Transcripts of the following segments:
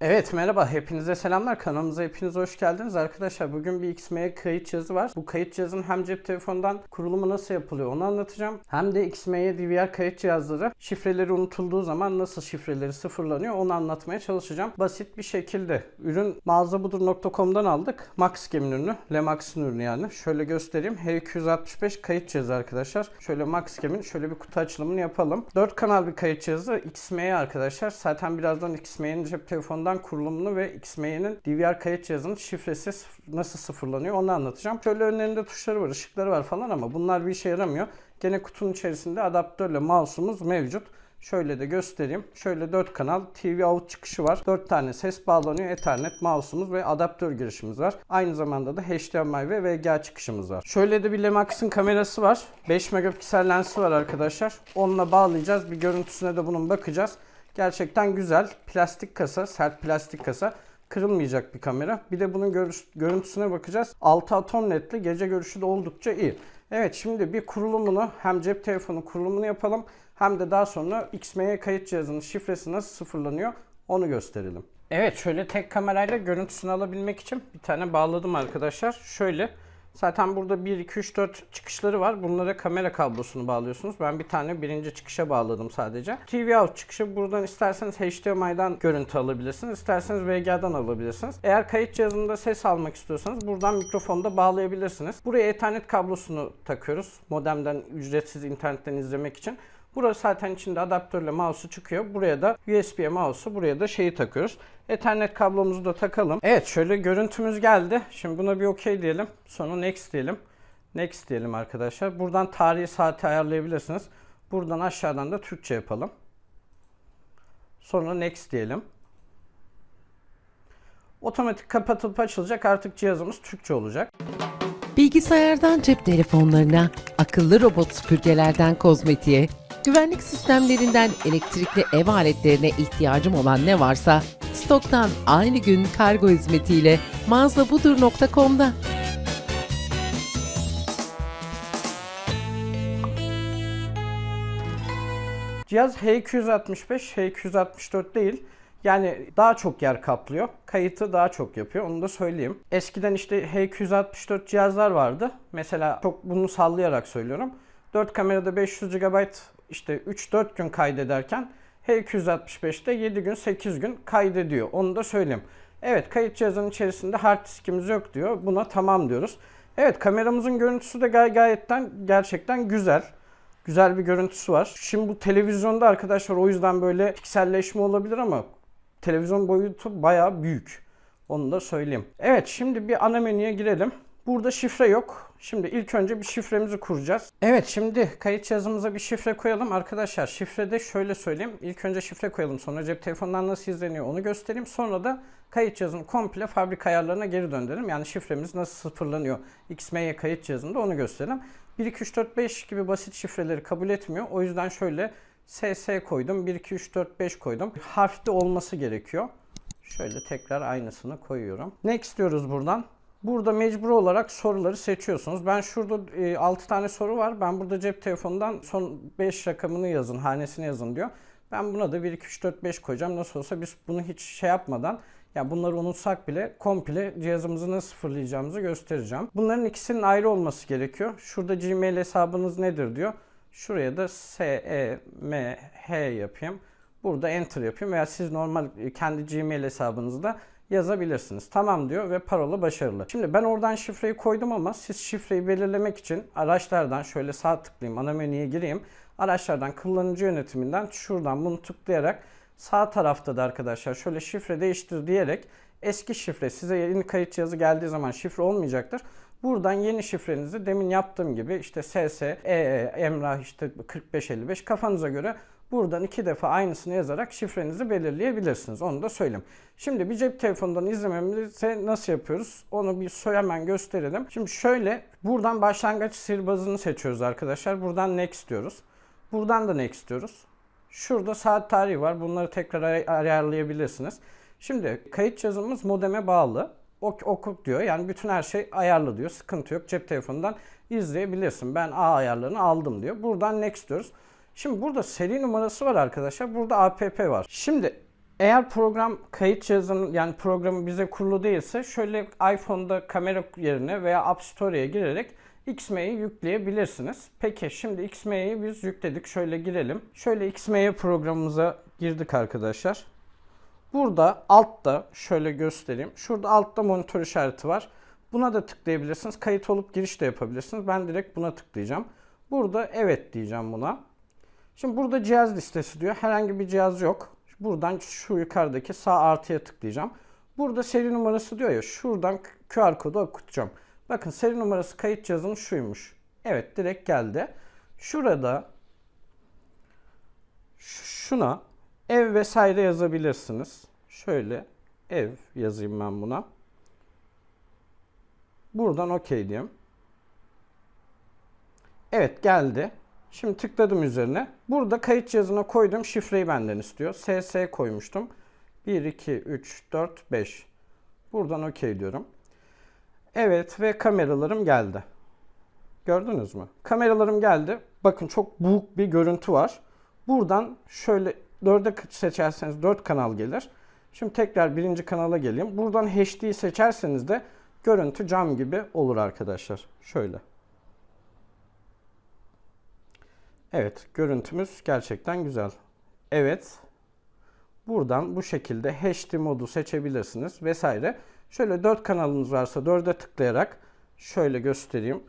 Evet merhaba. Hepinize selamlar. Kanalımıza hepiniz hoş geldiniz. Arkadaşlar bugün bir XM'ye kayıt cihazı var. Bu kayıt cihazın hem cep telefonundan kurulumu nasıl yapılıyor onu anlatacağım. Hem de XM'ye DVR kayıt cihazları şifreleri unutulduğu zaman nasıl şifreleri sıfırlanıyor onu anlatmaya çalışacağım. Basit bir şekilde ürün mağazabudur.com'dan aldık. Max Gem'in ürünü Lemax'ın ürünü yani. Şöyle göstereyim. H265 kayıt cihazı arkadaşlar. Şöyle Max Gem'in şöyle bir kutu açılımını yapalım. 4 kanal bir kayıt cihazı XM'ye arkadaşlar. Zaten birazdan XM'nin cep telefonundan kurulumunu ve XM'nin DVR kayıt cihazının şifresi nasıl sıfırlanıyor onu anlatacağım. Şöyle önlerinde tuşları var, ışıkları var falan ama bunlar bir işe yaramıyor. Gene kutunun içerisinde adaptörle mouse'umuz mevcut. Şöyle de göstereyim. Şöyle 4 kanal TV out çıkışı var. 4 tane ses bağlanıyor. Ethernet, mouse'umuz ve adaptör girişimiz var. Aynı zamanda da HDMI ve VGA çıkışımız var. Şöyle de bir Lemax'ın kamerası var. 5 megapiksel lensi var arkadaşlar. Onunla bağlayacağız. Bir görüntüsüne de bunun bakacağız. Gerçekten güzel. Plastik kasa, sert plastik kasa. Kırılmayacak bir kamera. Bir de bunun görüntüsüne bakacağız. 6 atom netli. Gece görüşü de oldukça iyi. Evet şimdi bir kurulumunu hem cep telefonu kurulumunu yapalım hem de daha sonra XM'ye kayıt cihazının şifresi nasıl sıfırlanıyor onu gösterelim. Evet şöyle tek kamerayla görüntüsünü alabilmek için bir tane bağladım arkadaşlar. Şöyle Zaten burada 1, 2, 3, 4 çıkışları var. Bunlara kamera kablosunu bağlıyorsunuz. Ben bir tane birinci çıkışa bağladım sadece. TV out çıkışı buradan isterseniz HDMI'dan görüntü alabilirsiniz. isterseniz VGA'dan alabilirsiniz. Eğer kayıt cihazında ses almak istiyorsanız buradan mikrofonu da bağlayabilirsiniz. Buraya Ethernet kablosunu takıyoruz. Modemden ücretsiz internetten izlemek için. Burası zaten içinde adaptörle mouse'u çıkıyor. Buraya da USB mouse'u, buraya da şeyi takıyoruz. Ethernet kablomuzu da takalım. Evet şöyle görüntümüz geldi. Şimdi buna bir OK diyelim. Sonra next diyelim. Next diyelim arkadaşlar. Buradan tarihi saati ayarlayabilirsiniz. Buradan aşağıdan da Türkçe yapalım. Sonra next diyelim. Otomatik kapatılıp açılacak. Artık cihazımız Türkçe olacak. Bilgisayardan cep telefonlarına, akıllı robot süpürgelerden kozmetiğe, güvenlik sistemlerinden elektrikli ev aletlerine ihtiyacım olan ne varsa stoktan aynı gün kargo hizmetiyle mağazabudur.com'da. Cihaz H265, H264 değil. Yani daha çok yer kaplıyor. Kayıtı daha çok yapıyor. Onu da söyleyeyim. Eskiden işte H264 cihazlar vardı. Mesela çok bunu sallayarak söylüyorum. 4 kamerada 500 GB işte 3-4 gün kaydederken H265'te 7 gün 8 gün kaydediyor. Onu da söyleyeyim. Evet kayıt cihazının içerisinde hard diskimiz yok diyor. Buna tamam diyoruz. Evet kameramızın görüntüsü de gay gayetten gerçekten güzel. Güzel bir görüntüsü var. Şimdi bu televizyonda arkadaşlar o yüzden böyle pikselleşme olabilir ama televizyon boyutu bayağı büyük. Onu da söyleyeyim. Evet şimdi bir ana menüye girelim. Burada şifre yok. Şimdi ilk önce bir şifremizi kuracağız. Evet şimdi kayıt cihazımıza bir şifre koyalım. Arkadaşlar şifrede şöyle söyleyeyim. İlk önce şifre koyalım. Sonra cep telefonundan nasıl izleniyor onu göstereyim. Sonra da kayıt cihazının komple fabrika ayarlarına geri döndürelim. Yani şifremiz nasıl sıfırlanıyor XMY kayıt cihazında onu gösterelim. 1, 2, 3, 4, 5 gibi basit şifreleri kabul etmiyor. O yüzden şöyle SS koydum. 1, 2, 3, 4, 5 koydum. Harfli olması gerekiyor. Şöyle tekrar aynısını koyuyorum. Next diyoruz buradan. Burada mecbur olarak soruları seçiyorsunuz. Ben şurada e, 6 tane soru var. Ben burada cep telefonundan son 5 rakamını yazın, hanesini yazın diyor. Ben buna da 1, 2, 3, 4, 5 koyacağım. Nasıl olsa biz bunu hiç şey yapmadan ya bunları unutsak bile komple cihazımızı nasıl sıfırlayacağımızı göstereceğim. Bunların ikisinin ayrı olması gerekiyor. Şurada Gmail hesabınız nedir diyor. Şuraya da S, E, M, H yapayım. Burada enter yapayım veya siz normal kendi Gmail hesabınızda yazabilirsiniz. Tamam diyor ve parola başarılı. Şimdi ben oradan şifreyi koydum ama siz şifreyi belirlemek için araçlardan şöyle sağ tıklayayım ana menüye gireyim. Araçlardan kullanıcı yönetiminden şuradan bunu tıklayarak sağ tarafta da arkadaşlar şöyle şifre değiştir diyerek eski şifre size yeni kayıt cihazı geldiği zaman şifre olmayacaktır. Buradan yeni şifrenizi demin yaptığım gibi işte SS, EE, Emrah işte 4555 kafanıza göre buradan iki defa aynısını yazarak şifrenizi belirleyebilirsiniz. Onu da söyleyeyim. Şimdi bir cep telefonundan izlememizi nasıl yapıyoruz? Onu bir hemen gösterelim. Şimdi şöyle buradan başlangıç sihirbazını seçiyoruz arkadaşlar. Buradan next diyoruz. Buradan da next diyoruz. Şurada saat tarihi var. Bunları tekrar ay- ayarlayabilirsiniz. Şimdi kayıt cihazımız modeme bağlı. Ok, oku diyor. Yani bütün her şey ayarlı diyor. Sıkıntı yok. Cep telefonundan izleyebilirsin. Ben A ayarlarını aldım diyor. Buradan next diyoruz. Şimdi burada seri numarası var arkadaşlar. Burada APP var. Şimdi Eğer program kayıt cihazının yani programı bize kurulu değilse şöyle iPhone'da kamera yerine veya App Store'ya girerek XM'yi yükleyebilirsiniz. Peki şimdi XM'yi biz yükledik. Şöyle girelim. Şöyle XM'ye programımıza girdik arkadaşlar. Burada altta şöyle göstereyim. Şurada altta monitör işareti var. Buna da tıklayabilirsiniz. Kayıt olup giriş de yapabilirsiniz. Ben direkt buna tıklayacağım. Burada evet diyeceğim buna. Şimdi burada cihaz listesi diyor. Herhangi bir cihaz yok. Buradan şu yukarıdaki sağ artıya tıklayacağım. Burada seri numarası diyor ya. Şuradan QR kodu okutacağım. Bakın seri numarası kayıt cihazının şuymuş. Evet direkt geldi. Şurada şuna ev vesaire yazabilirsiniz. Şöyle ev yazayım ben buna. Buradan okey diyeyim. Evet geldi. Şimdi tıkladım üzerine. Burada kayıt cihazına koyduğum şifreyi benden istiyor. SS koymuştum. 1, 2, 3, 4, 5. Buradan okey diyorum. Evet ve kameralarım geldi. Gördünüz mü? Kameralarım geldi. Bakın çok buğuk bir görüntü var. Buradan şöyle 4'e seçerseniz 4 kanal gelir. Şimdi tekrar birinci kanala geleyim. Buradan HD seçerseniz de görüntü cam gibi olur arkadaşlar. Şöyle. Evet, görüntümüz gerçekten güzel. Evet. Buradan bu şekilde HD modu seçebilirsiniz vesaire. Şöyle 4 kanalınız varsa 4'e tıklayarak şöyle göstereyim.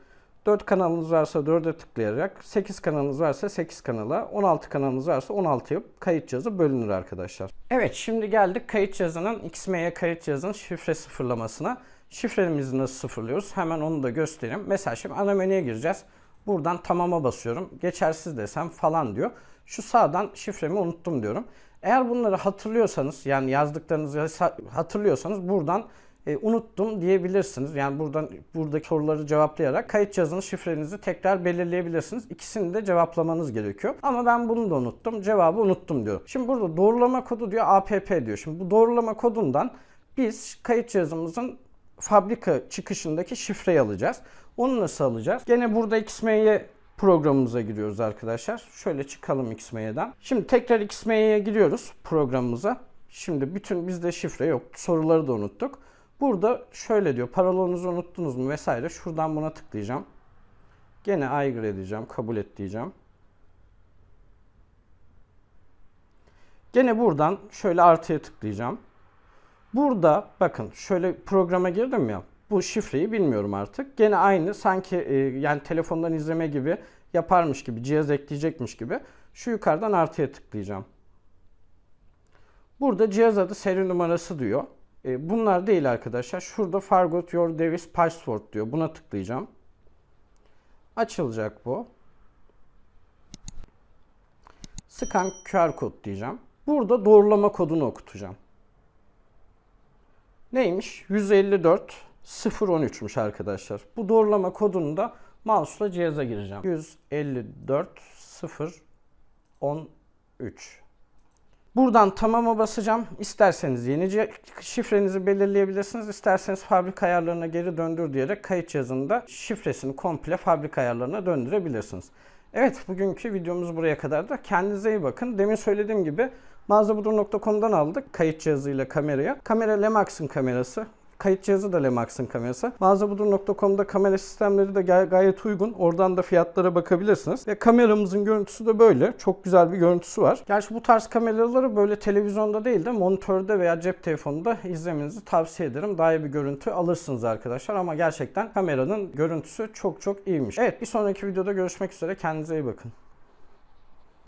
4 kanalınız varsa 4'e tıklayarak 8 kanalınız varsa 8 kanala 16 kanalınız varsa 16'ya kayıt cihazı bölünür arkadaşlar. Evet şimdi geldik kayıt cihazının XM'ye kayıt cihazının şifre sıfırlamasına. Şifremizi nasıl sıfırlıyoruz? Hemen onu da göstereyim. Mesela şimdi ana menüye gireceğiz. Buradan tamama basıyorum. Geçersiz desem falan diyor. Şu sağdan şifremi unuttum diyorum. Eğer bunları hatırlıyorsanız yani yazdıklarınızı hatırlıyorsanız buradan e, unuttum diyebilirsiniz. Yani buradan buradaki soruları cevaplayarak kayıt cihazının şifrenizi tekrar belirleyebilirsiniz. İkisini de cevaplamanız gerekiyor. Ama ben bunu da unuttum. Cevabı unuttum diyor. Şimdi burada doğrulama kodu diyor APP diyor. Şimdi bu doğrulama kodundan biz kayıt cihazımızın fabrika çıkışındaki şifreyi alacağız. Onu nasıl alacağız? Gene burada XMY programımıza giriyoruz arkadaşlar. Şöyle çıkalım XMY'den. Şimdi tekrar XMY'ye giriyoruz programımıza. Şimdi bütün bizde şifre yok. Soruları da unuttuk. Burada şöyle diyor. Parolonunuzu unuttunuz mu vesaire. Şuradan buna tıklayacağım. Gene aygır edeceğim. Kabul et diyeceğim. Gene buradan şöyle artıya tıklayacağım. Burada bakın şöyle programa girdim ya. Bu şifreyi bilmiyorum artık. Gene aynı sanki e, yani telefondan izleme gibi yaparmış gibi cihaz ekleyecekmiş gibi şu yukarıdan artıya tıklayacağım. Burada cihaz adı seri numarası diyor. E, bunlar değil arkadaşlar. Şurada forgot your device password diyor. Buna tıklayacağım. Açılacak bu. Scan QR kod diyeceğim. Burada doğrulama kodunu okutacağım. Neymiş? 154 013'müş arkadaşlar. Bu doğrulama kodunu da mouse'la cihaza gireceğim. 154 013. Buradan tamama basacağım. İsterseniz yeni şifrenizi belirleyebilirsiniz. İsterseniz fabrika ayarlarına geri döndür diyerek kayıt cihazında şifresini komple fabrika ayarlarına döndürebilirsiniz. Evet bugünkü videomuz buraya kadar da. Kendinize iyi bakın. Demin söylediğim gibi mağazabudur.com'dan aldık kayıt cihazıyla kameraya. Kamera Lemax'ın kamerası. Kayıt cihazı da Lemax'ın kamerası. Mağazabudur.com'da kamera sistemleri de gay- gayet uygun. Oradan da fiyatlara bakabilirsiniz. Ve kameramızın görüntüsü de böyle. Çok güzel bir görüntüsü var. Gerçi bu tarz kameraları böyle televizyonda değil de monitörde veya cep telefonunda izlemenizi tavsiye ederim. Daha iyi bir görüntü alırsınız arkadaşlar. Ama gerçekten kameranın görüntüsü çok çok iyiymiş. Evet bir sonraki videoda görüşmek üzere. Kendinize iyi bakın.